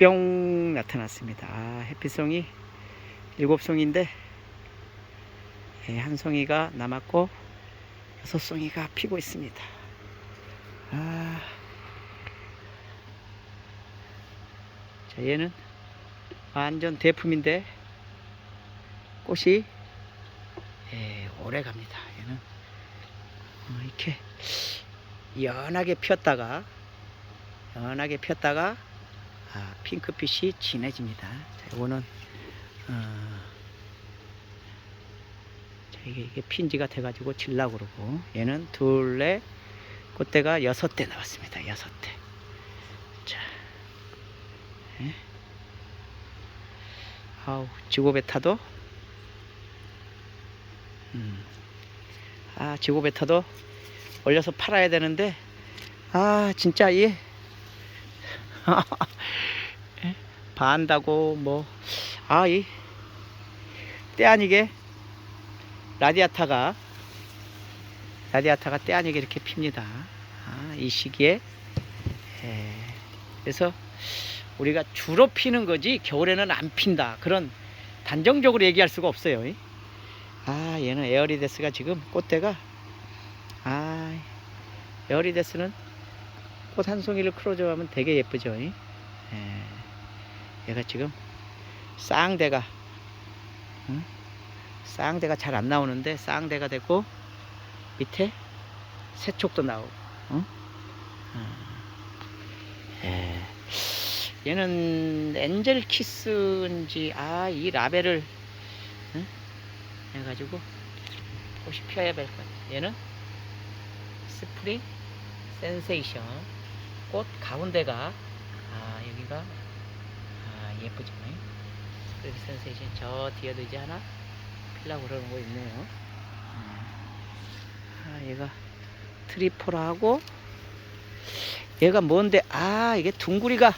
뿅 나타났습니다. 아, 햇빛송이 일곱 송인데 예, 한 송이가 남았고 여섯 송이가 피고 있습니다. 아, 자 얘는 완전 대품인데 꽃이 예, 오래 갑니다. 얘는 어, 이렇게 연하게 폈다가 연하게 폈다가 아, 핑크빛이 진해집니다. 자, 이거는 어, 자, 이게, 이게 핀지가 돼가지고 질라고 그러고 얘는 둘레 꽃대가 여섯 대 나왔습니다. 여섯 대. 자, 예. 아우 지고베타도 음. 아 지고베타도 올려서 팔아야 되는데 아 진짜 이 예? 반다고 뭐 아 이 때 아니게 라디아타가 라디아타가 때 아니게 이렇게 핍니다. 아, 이 시기에 예, 그래서 우리가 주로 피는 거지 겨울에는 안 핀다 그런 단정적으로 얘기할 수가 없어요. 아 얘는 에어리데스가 지금 꽃대가 아 에어리데스는 꽃 한 송이를 크로즈하면 되게 예쁘죠. 예. 얘가 지금 쌍대가 응? 쌍대가 잘 안 나오는데 쌍대가 되고 밑에 새촉도 나오고 응? 어. 예. 얘는 엔젤 키스인지 아 이 라벨을 응? 해가지고 꽃이 피어야 될 것 같아. 얘는 스프링 센세이션 꽃 가운데가 아 여기가 아 예쁘죠 스프링 센세이션 저 뒤에도 이제 하나 필라고 그러는 거 있네요. 아 얘가 트리포라하고? 얘가 뭔데? 아 이게 둥구리가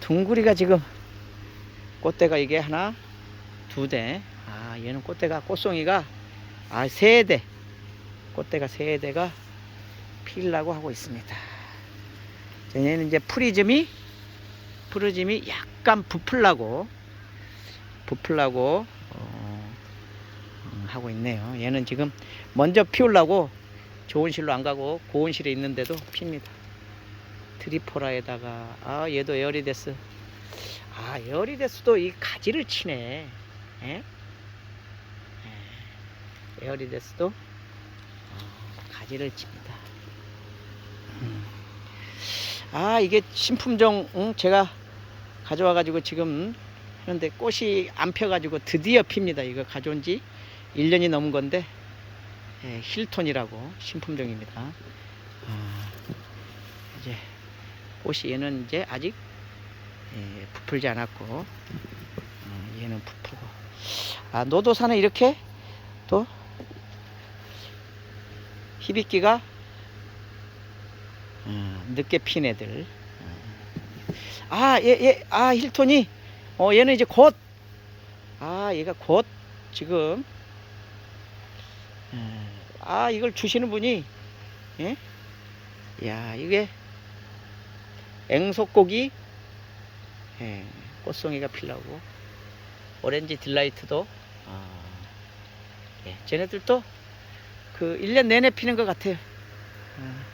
둥구리가 지금 꽃대가 이게 하나 두대 아 얘는 꽃대가 꽃송이가 아 세대. 꽃대가 세대가 피려고 하고 있습니다. 자, 얘는 이제 프리즘이 프리즘이 약간 부풀라고 부풀라고 어, 음, 하고 있네요 얘는 지금 먼저 피우려고 좋은 실로 안 가고 고온 실에 있는데도 핍니다 트리포라에다가 아 얘도 에어리데스 아 에어리데스도 이 가지를 치네 예? 예. 에어리데스도 어, 가지를 칩니다 음. 아 이게 신품종 응? 제가 가져와 가지고 지금 그런데 꽃이 안 펴가지고 드디어 핍니다. 이거 가져온 지 1년이 넘은 건데 예, 힐톤이라고 신품종입니다. 아, 이제 꽃이 얘는 이제 아직 예, 부풀지 않았고 어, 얘는 부풀고. 아 노도사는 이렇게 또 히비끼가 어, 늦게 핀 애들. 아 얘 얘 아 힐톤이? 어 얘는 이제 곧 아 얘가 곧 지금 어, 아 이걸 주시는 분이 예? 야 이게 앵소고기? 예, 꽃송이가 필라고. 오렌지 딜라이트도? 아, 예, 쟤네들도 그 1년 내내 피는 것 같아요. 아,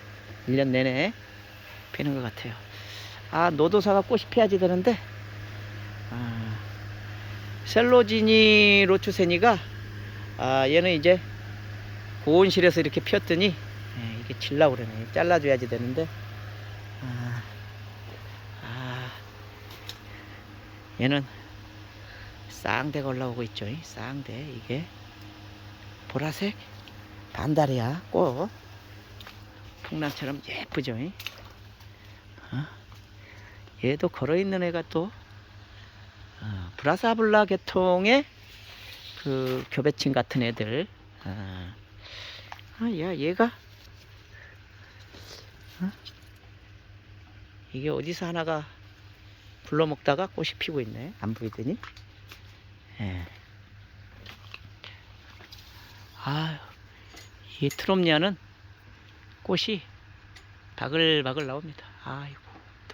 1년 내내 피는 것 같아요. 아 노도사가 꽃이 피어야지 되는데? 아, 셀로지니 로추세니가 아, 얘는 이제 고온실에서 이렇게 피었더니 예, 이게 질라고 그러네. 잘라줘야지 되는데. 아, 아, 얘는 쌍대가 올라오고 있죠. 이 쌍대 이게 보라색 반다리야 꽃. 풍랑처럼 예쁘죠. 이? 어? 얘도 걸어있는 애가 또 어, 브라사블라 계통의 그 교배친 같은 애들 아, 아, 야, 얘가 어? 이게 어디서 하나가 불러먹다가 꽃이 피고 있네. 안 보이더니. 예. 아, 이 트롬니아는 꽃이 바글바글 나옵니다. 아이고,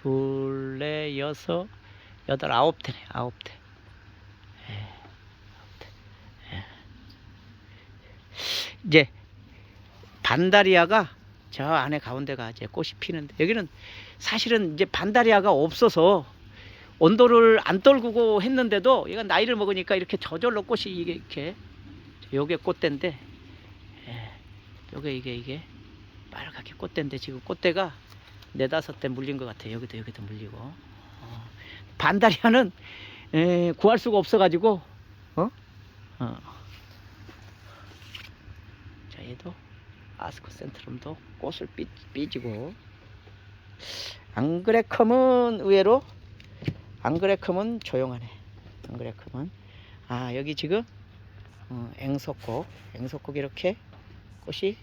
둘, 넷, 여섯, 여덟, 아홉 대네, 아홉 대. 예. 예. 이제 반다리아가 저 안에 가운데가 이제 꽃이 피는데 여기는 사실은 이제 반다리아가 없어서 온도를 안 떨구고 했는데도 얘가 나이를 먹으니까 이렇게 저절로 꽃이 이게 이렇게 요게 꽃대인데 예, 요게 이게 이게 빨갛게 꽃대인데 지금 꽃대가 네다섯 대 물린 것 같아요. 여기도 여기도 물리고 어, 반다리아는 에, 구할 수가 없어가지고 어? 어. 자 얘도 아스코 센트럼도 꽃을 삐, 삐지고 앙그레컴은 의외로 앙그레컴은 조용하네. 앙그레컴은 아 여기 지금 어, 앵소꽃 앵소꽃 이렇게 꽃이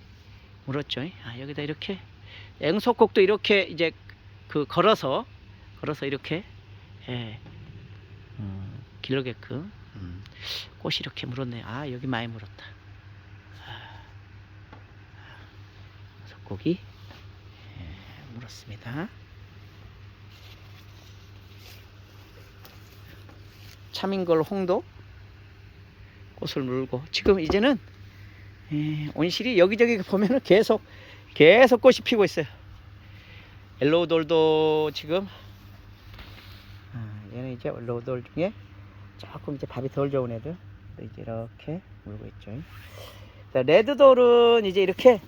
물었죠. 아 여기다 이렇게 앵소꽃도 이렇게 이제 그 걸어서 걸어서 이렇게 예, 음, 길러게끔 음, 꽃이 이렇게 물었네. 아 여기 많이 물었다. 아, 석고기 예, 물었습니다. 차민걸 홍도 꽃을 물고 지금 이제는 예, 온실이 여기저기 보면은 계속 계속 꽃이 피고 있어요. 옐로우돌도 지금 아, 얘는 이제 옐로우돌 중에 조금 이제 밥이 덜 좋은 애들 이제 이렇게 물고 있죠. 자, 레드돌은 이제 이렇게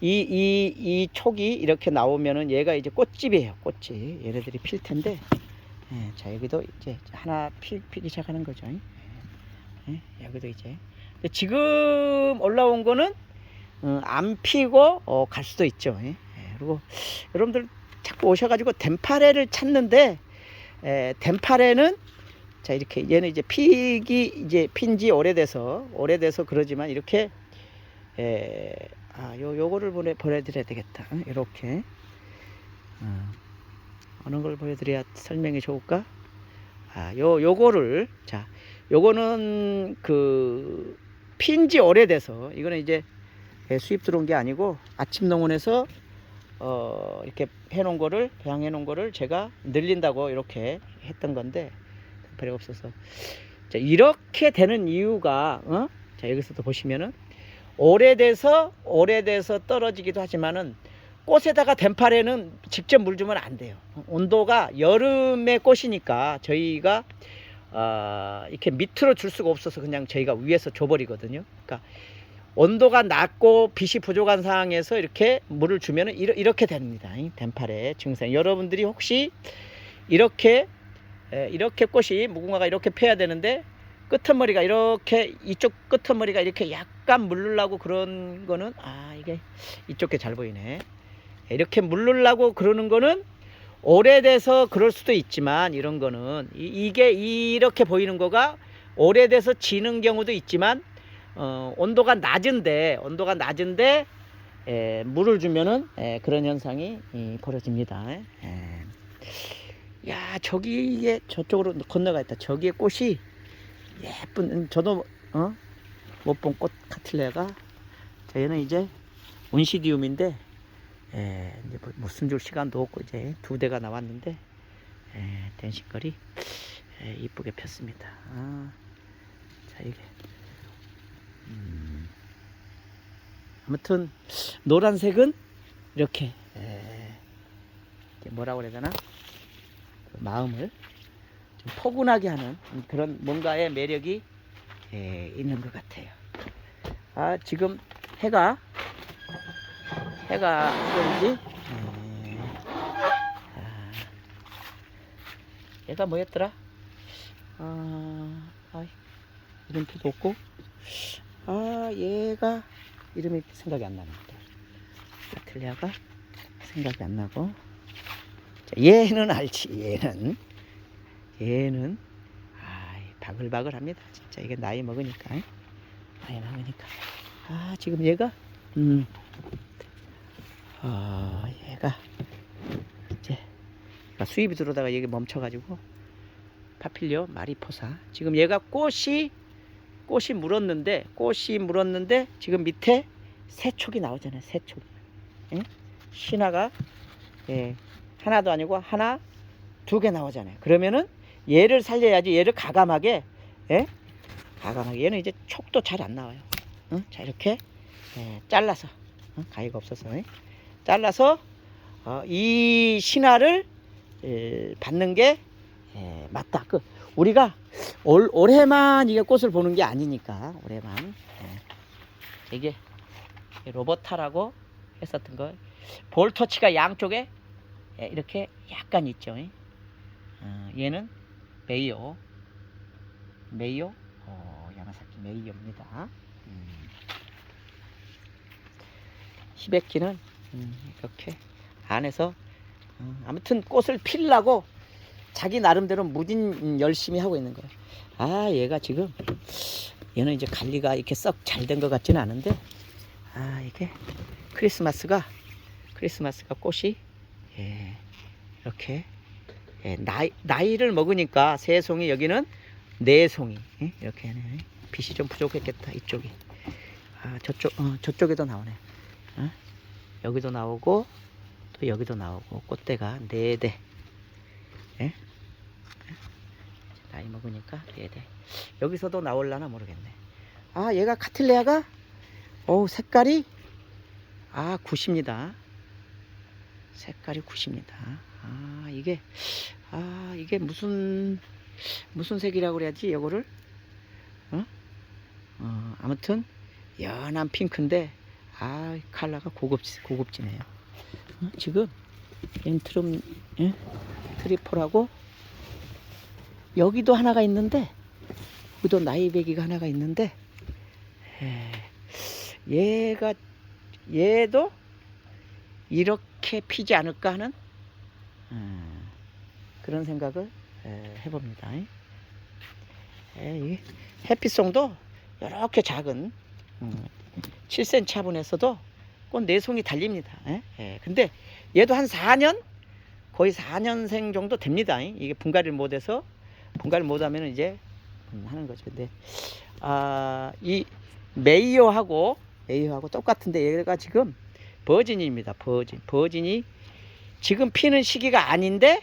이 이 이 촉이 이렇게 나오면은 얘가 이제 꽃집이에요. 꽃집 얘네들이 필 텐데 예, 자 여기도 이제 하나 피, 피기 시작하는 거죠. 예, 예, 여기도 이제 지금 올라온 거는 어, 안 피고 어, 갈 수도 있죠. 예, 예, 그리고 여러분들 자꾸 오셔가지고 덴파레를 찾는데 에, 덴파레는 자 이렇게 얘는 이제 피기 이제 핀지 오래돼서 오래돼서 그러지만 이렇게 에, 아, 요 요거를 보내 보내드려야 되겠다. 이렇게 어, 어느 걸 보여드려야 설명이 좋을까? 아, 요 요거를 자, 요거는 그 핀지 오래돼서 이거는 이제 예, 수입 들어온 게 아니고 아침 농원에서 어 이렇게 해놓은 거를 배양해 놓은 거를 제가 늘린다고 이렇게 했던 건데 별이 없어서 자 이렇게 되는 이유가 어? 자 여기서도 보시면은 오래돼서 오래돼서 떨어지기도 하지만은 꽃에다가 덴파레는 직접 물 주면 안 돼요. 온도가 여름의 꽃이니까 저희가 어, 이렇게 밑으로 줄 수가 없어서 그냥 저희가 위에서 줘버리거든요. 그러니까 온도가 낮고 빛이 부족한 상황에서 이렇게 물을 이러- 이렇게 됩니다. 이 덴파레 증상. 여러분들이 혹시 이렇게 에, 이렇게 꽃이 무궁화가 이렇게 펴야 되는데 끄트머리가 이렇게 이쪽 끄트머리가 이렇게 약간 물르려고 그런 거는 아 이게 이쪽 게 잘 보이네. 이렇게 물르려고 그러는 거는 오래돼서 그럴 수도 있지만 이런 거는 이, 게 이렇게 보이는 거가 오래돼서 지는 경우도 있지만 어, 온도가 낮은데 온도가 낮은데 에, 물을 주면은 에, 그런 현상이 이, 벌어집니다. 에. 야 저기에 저쪽으로 건너가 있다. 저기에 꽃이 예쁜 음, 저도 어? 못 본 꽃 카틀레가 자, 얘는 이제 온시디움인데 에, 이제 뭐- 무슨 줄 시간도 없고 이제 두 대가 나왔는데 에, 댄싱거리 에, 이쁘게 폈습니다. 아, 자 이게 음, 아무튼 노란색은 이렇게 에, 이렇게 뭐라고 그래야 되나 그 마음을 좀 포근하게 하는 그런 뭔가의 매력이 에, 있는 것 같아요. 아 지금 해가 해가 그런지 에, 아, 얘가 뭐였더라? 아, 아 이름표도 없고 아 얘가 이름이 생각이 안 납니다. 아틀리아가 생각이 안 나고 자, 얘는 알지 얘는 얘는 아 바글바글합니다. 진짜 이게 나이 먹으니까 나이 먹으니까 아 지금 얘가 음. 아 얘가 이제 수입이 들어오다가 여기 멈춰가지고 파필리오 마리포사 지금 얘가 꽃이 꽃이 물었는데 꽃이 물었는데 지금 밑에 새촉이 나오잖아요 새촉 응? 신화가 예, 하나도 아니고 하나 두 개 나오잖아요. 그러면은 얘를 살려야지 얘를 가감하게 예? 가감하게 얘는 이제 촉도 잘 안 나와요. 응? 자 이렇게 예, 잘라서 응? 가위가 없어서 예? 잘라서 어, 이 신화를 예, 받는 게 예, 맞다. 그 우리가 올, 올해만 이게 꽃을 보는 게 아니니까 올해만 예. 이게 로버타라고 했었던 거 볼터치가 양쪽에 예, 이렇게 약간 있죠. 예. 어, 얘는 메이오 메이오 어, 야마사키 메이오입니다. 음. 히베키는 음, 이렇게 안에서 어, 아무튼 꽃을 피려고 자기 나름대로 무딘 열심히 하고 있는 거예요. 아 얘가 지금 얘는 이제 관리가 이렇게 썩 잘 된 것 같지는 않은데 아 이게 크리스마스가 크리스마스가 꽃이 예, 이렇게 예, 나이 나이를 먹으니까 세 송이 여기는 네 송이 예, 이렇게 하네. 빛이 좀 부족했겠다 이쪽이 아 저쪽 어, 저쪽에도 나오네 어? 여기도 나오고 또 여기도 나오고 꽃대가 네 대. 예? 나이 먹으니까 네 대. 여기서도 나올라나 모르겠네. 아 얘가 카틀레아가 오 색깔이 아 굿입니다. 색깔이 굿입니다. 아 이게 아 이게 무슨 무슨 색이라고 그래야지 이거를 어? 어 아무튼 연한 핑크인데 아 컬러가 고급 고급지네요. 어, 지금 엔트럼 예? 트리플하고 여기도 하나가 있는데 여기도 나이베기가 하나가 있는데 에, 얘가 얘도 이렇게 피지 않을까 하는 음, 그런 생각을 에, 해봅니다. 해피송도 이렇게 작은 음, 7cm 화분에서도 꽃 내송이 달립니다. 에? 에, 근데 얘도 한 4년 거의 4년생 정도 됩니다. 이게 분갈이를 못해서 분갈이 못하면 이제 음, 하는 거죠. 근데 아, 이 메이어하고 메이어하고 똑같은데 얘가 지금 버진입니다. 버진. 버진이 지금 피는 시기가 아닌데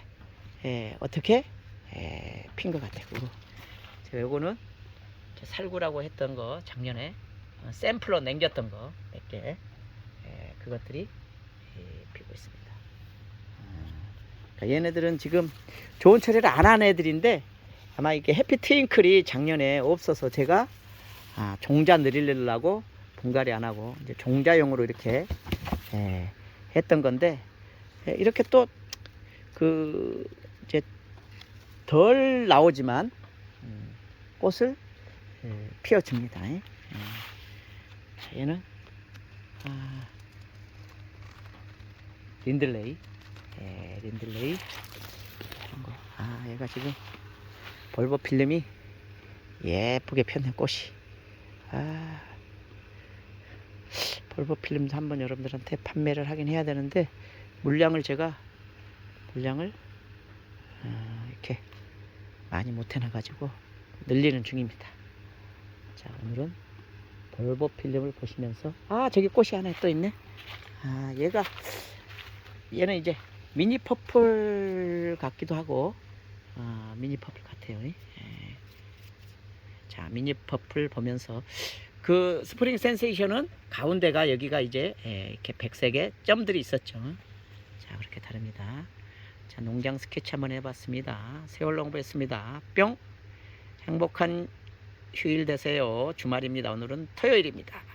예, 어떻게 예, 핀 것 같아요. 제가 요거는 저 살구라고 했던 거 작년에 어, 샘플로 남겼던 거 몇 개. 예, 그것들이 예, 피고 있습니다. 그러니까 얘네들은 지금 좋은 처리를 안 한 애들인데 아마 이게 해피 트윙클이 작년에 없어서 제가 아, 종자 늘리려고 분갈이 안 하고 이제 종자용으로 이렇게 예, 했던 건데 예, 이렇게 또 그 이제 덜 나오지만 음, 꽃을 예, 피워줍니다. 예. 자, 얘는 아, 린들레이 예, 린들레이. 아 얘가 지금 볼보 필름이 예쁘게 폈네 꽃이. 아. 볼보 필름도 한번 여러분들한테 판매를 하긴 해야 되는데 물량을 제가 물량을 어, 이렇게 많이 못 해놔 가지고 늘리는 중입니다. 자 오늘은 볼보 필름을 보시면서 아 저기 꽃이 하나 또 있네. 아 얘가 얘는 이제 미니 퍼플 같기도 하고 아, 미니 퍼플 같아요. 예. 자, 미니 퍼플 보면서 그 스프링 센세이션은 가운데가 여기가 이제 예, 이렇게 백색의 점들이 있었죠. 자, 그렇게 다릅니다. 자, 농장 스케치 한번 해봤습니다. 세월 농부했습니다. 뿅! 행복한 휴일 되세요. 주말입니다. 오늘은 토요일입니다.